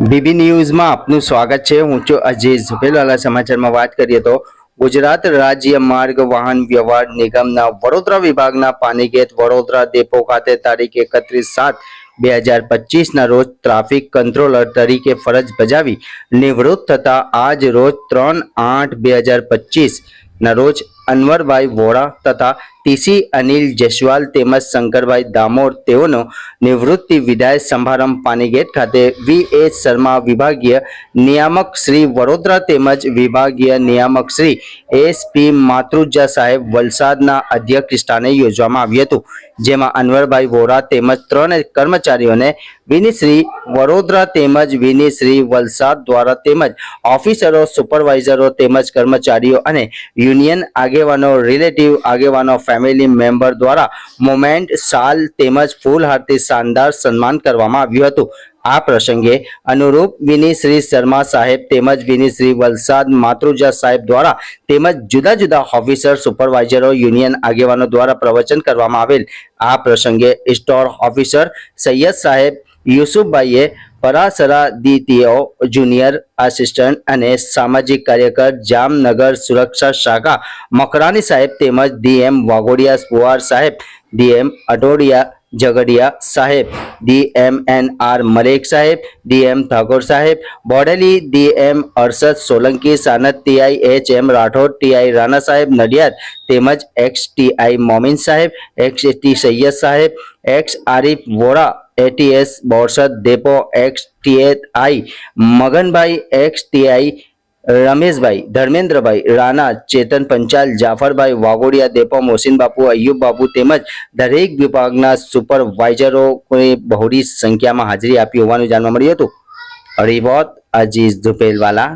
BB ન્યૂઝમાં આપનું સ્વાગત છે. હું છું અજીઝ ઝુબેલવાલા સમાચારમાં વાત કરીએ તો ગુજરાત રાજ્ય માર્ગ વાહન વ્યવહાર નિગમના વડોદરા વિભાગના પાનીગેટ વડોદરા ડેપો ખાતે તારીખ એકત્રીસ સાત બે હજાર પચીસના રોજ ટ્રાફિક કંટ્રોલર તરીકે ફરજ બજાવી નિવૃત્ત થતા આજ રોજ ત્રણ આઠ બે હજાર પચીસના રોજ અનવરભાઈ વોરા તથા ટીસી અનિલ જયસ્વાલ તેમજ શંકરભાઈ દામોર તેઓનો નિવૃત્તિ વિદાય સમારંભ પાનીગેટ ખાતે વી એસ શર્મા વિભાગીય નિયામક શ્રી વડોદરા તેમજ વિભાગીય નિયામક શ્રી એસ પી માતૃજા સાહેબ વલસાડના અધ્યક્ષ સ્થાને યોજવામાં આવ્યું હતું, જેમાં અનવરભાઈ વોરા તેમજ ત્રણ કર્મચારીઓને વિનિશ્રી વડોદરા તેમજ વિનિશ્રી વલસાડ દ્વારા તેમજ ઓફિસરો, સુપરવાઇઝરો તેમજ કર્મચારીઓ અને યુનિયન આગેવાનો, રિલેટિવ આગેવાનો ફેમિલી મેમ્બર દ્વારા મોમેન્ટ શાલ તેમજ ફૂલહારથી શાનદાર સન્માન કરવામાં આવ્યું હતું. આ પ્રસંગે અનુરૂપ વિનીશ્રી શર્મા સાહેબ તેમજ વિનીશ્રી વલસાડ માતૃજા સાહેબ દ્વારા તેમજ જુદા જુદા ઓફિસર સુપરવાઇઝરો યુનિયન આગેવાનો દ્વારા પ્રવચન કરવામાં આવેલ. આ પ્રસંગે સ્ટોર ઓફિસર સૈયદ સાહેબ યુસુફભાઈએ પરાસરા દીતીઓ, જુનિયર આસિસ્ટન્ટ અને સામાજિક કાર્યકર, જામનગર સુરક્ષા શાખા મકરાની સાહેબ તેમજ ડીએમ વાઘોડિયા પુવાર સાહેબ, ડીએમ અટોડિયા ઝઘડિયા સાહેબ ડીએમ આર મલેક સાહેબ, ડીએમ ઠાકોર સાહેબ, Bodeli DM Arshad Solanki, Sanand TI H M Rathod, TI Rana સાહેબ, નડિયાદ તેમજ એક્સ ટીઆઈ મોમિન સાહેબ એક્સ ટી સૈયદ સાહેબ ex Arif Vora ATS, Borsad, depot, ex TAI Maganbhai, ex TI Rameshbhai, Dharmendrabhai, Rana, Chetan Panchal, Jafarbhai, Vaghodia, depot Mohsin Bapu Ayub Bapu તેમજ દરેક વિભાગના સુપરવાઇઝરોની બહોળી સંખ્યામાં હાજરી આપી હોવાનું જાણવા મળ્યું હતું. રિપોર્ટ અજીઝ ધુપેલવાલા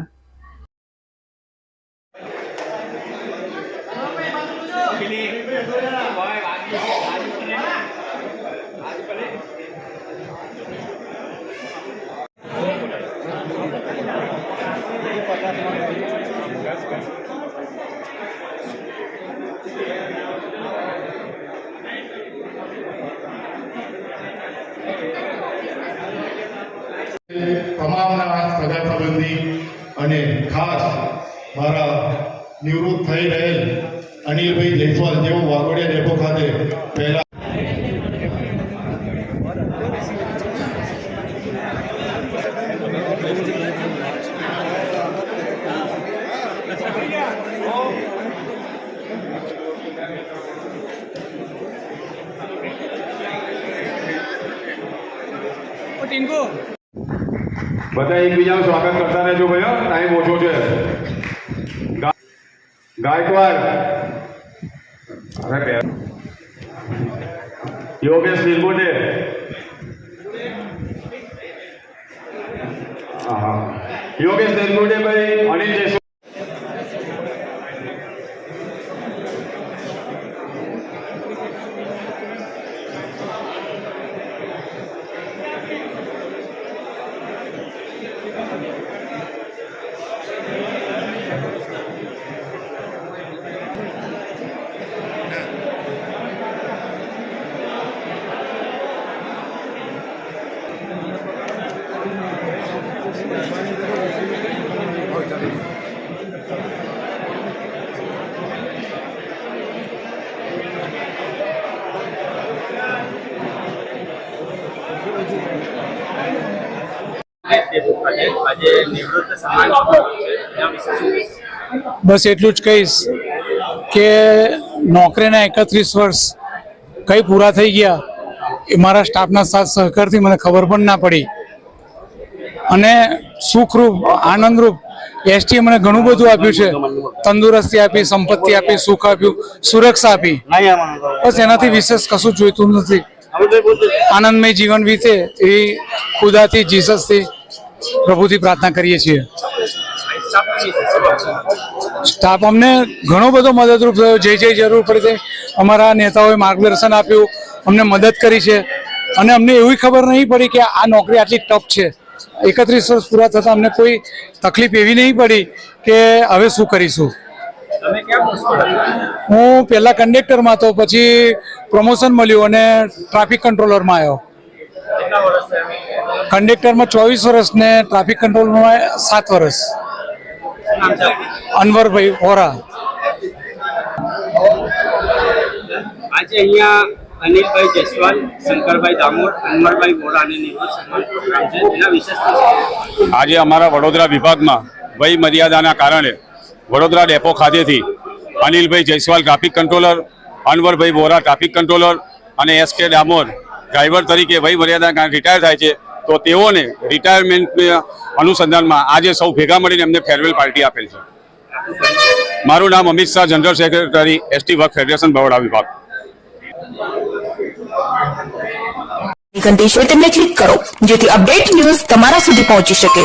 તમામના સગા સંબંધી અને ખાસ મારા નિવૃત્ત થઈ રહેલ અનિલભાઈ જયસ્વાલ જેઓ વાઘોડિયા ડેપો ખાતે પહેલા બધા એકબીજાનું સ્વાગત કરતા રહેજો ભાઈઓ ટાઈમ ઓછો છે ગા- ગાયકવાડ અરે બે યોગેશ નિર્ગુંડે હા હા. યોગેશ નિર્ગુંડે ભાઈ અનિલ બસ એટલું જ કહીશ કે નોકરીના એકત્રીસ વર્ષ કઈ પૂરા થઈ ગયા એ મારા સ્ટાફના સાથ સહકારથી મને ખબર પણ ના પડી. અને સુખરૂપ આનંદરૂપ એસટીએ મને ઘણું બધું આપ્યું છે. તંદુરસ્તી આપી સંપત્તિ આપી સુખ આપ્યું સુરક્ષા આપી. બસ એનાથી વિશેષ કશું જોઈતું નથી. આનંદમય જીવન વીતે એ ખુદાથી જીસસથી પ્રભુથી પ્રાર્થના કરીએ છીએ? સ્ટાફ અમને ઘણો બધો મદદરૂપ થયો. જે જે જરૂર પડે. છે અમારા નેતાઓએ માર્ગદર્શન આપ્યું. અમને મદદ કરી છે. અને અમને એવી ખબર નહીં પડી કે આ નોકરી આટલી ટફ છે. એકત્રીસ વર્ષ પૂરા થતાં અમને કોઈ તકલીફ એવી નહીં પડી કે હવે શું કરીશું. હું પહેલાં કંડક્ટરમાં હતો, પછી પ્રમોશન મળ્યું અને ટ્રાફિક કંટ્રોલરમાં આવ્યો. કંડક્ટરમાં ચોવીસ વર્ષ ને ટ્રાફિક કંટ્રોલમાં સાત વર્ષ? અનવરભાઈ વોરા. આજે અહીંયા અનિલભાઈ જયસ્વાલ શંકરભાઈ દામોર અનવરભાઈ વોરાને નિવૃત્ત સન્માન પ્રોગ્રામ છે. એના વિશેષ આજે અમારા વડોદરા વિભાગમાં વય મર્યાદાના કારણે વડોદરા ડેપો ખાતેથી Anilbhai Jaiswal traffic controller Anwarbhai Vora traffic controller અને એસ કે ડામોર ડ્રાઈવર તરીકે વય મર્યાદાના કારણે રિટાયર થાય છે. તો તેઓને રિટાયરમેન્ટને અનુસંધાનમાં આજે સૌ ભેગા મળીને એમને ફેરવેલ પાર્ટી આપેલ છે. મારું નામ Amit Shah general secretary ST work federation Baroda વિભાગ. ઘંટી છે ક્લિક કરો, જેથી અપડેટ ન્યૂઝ તમારા સુધી પહોંચી શકે.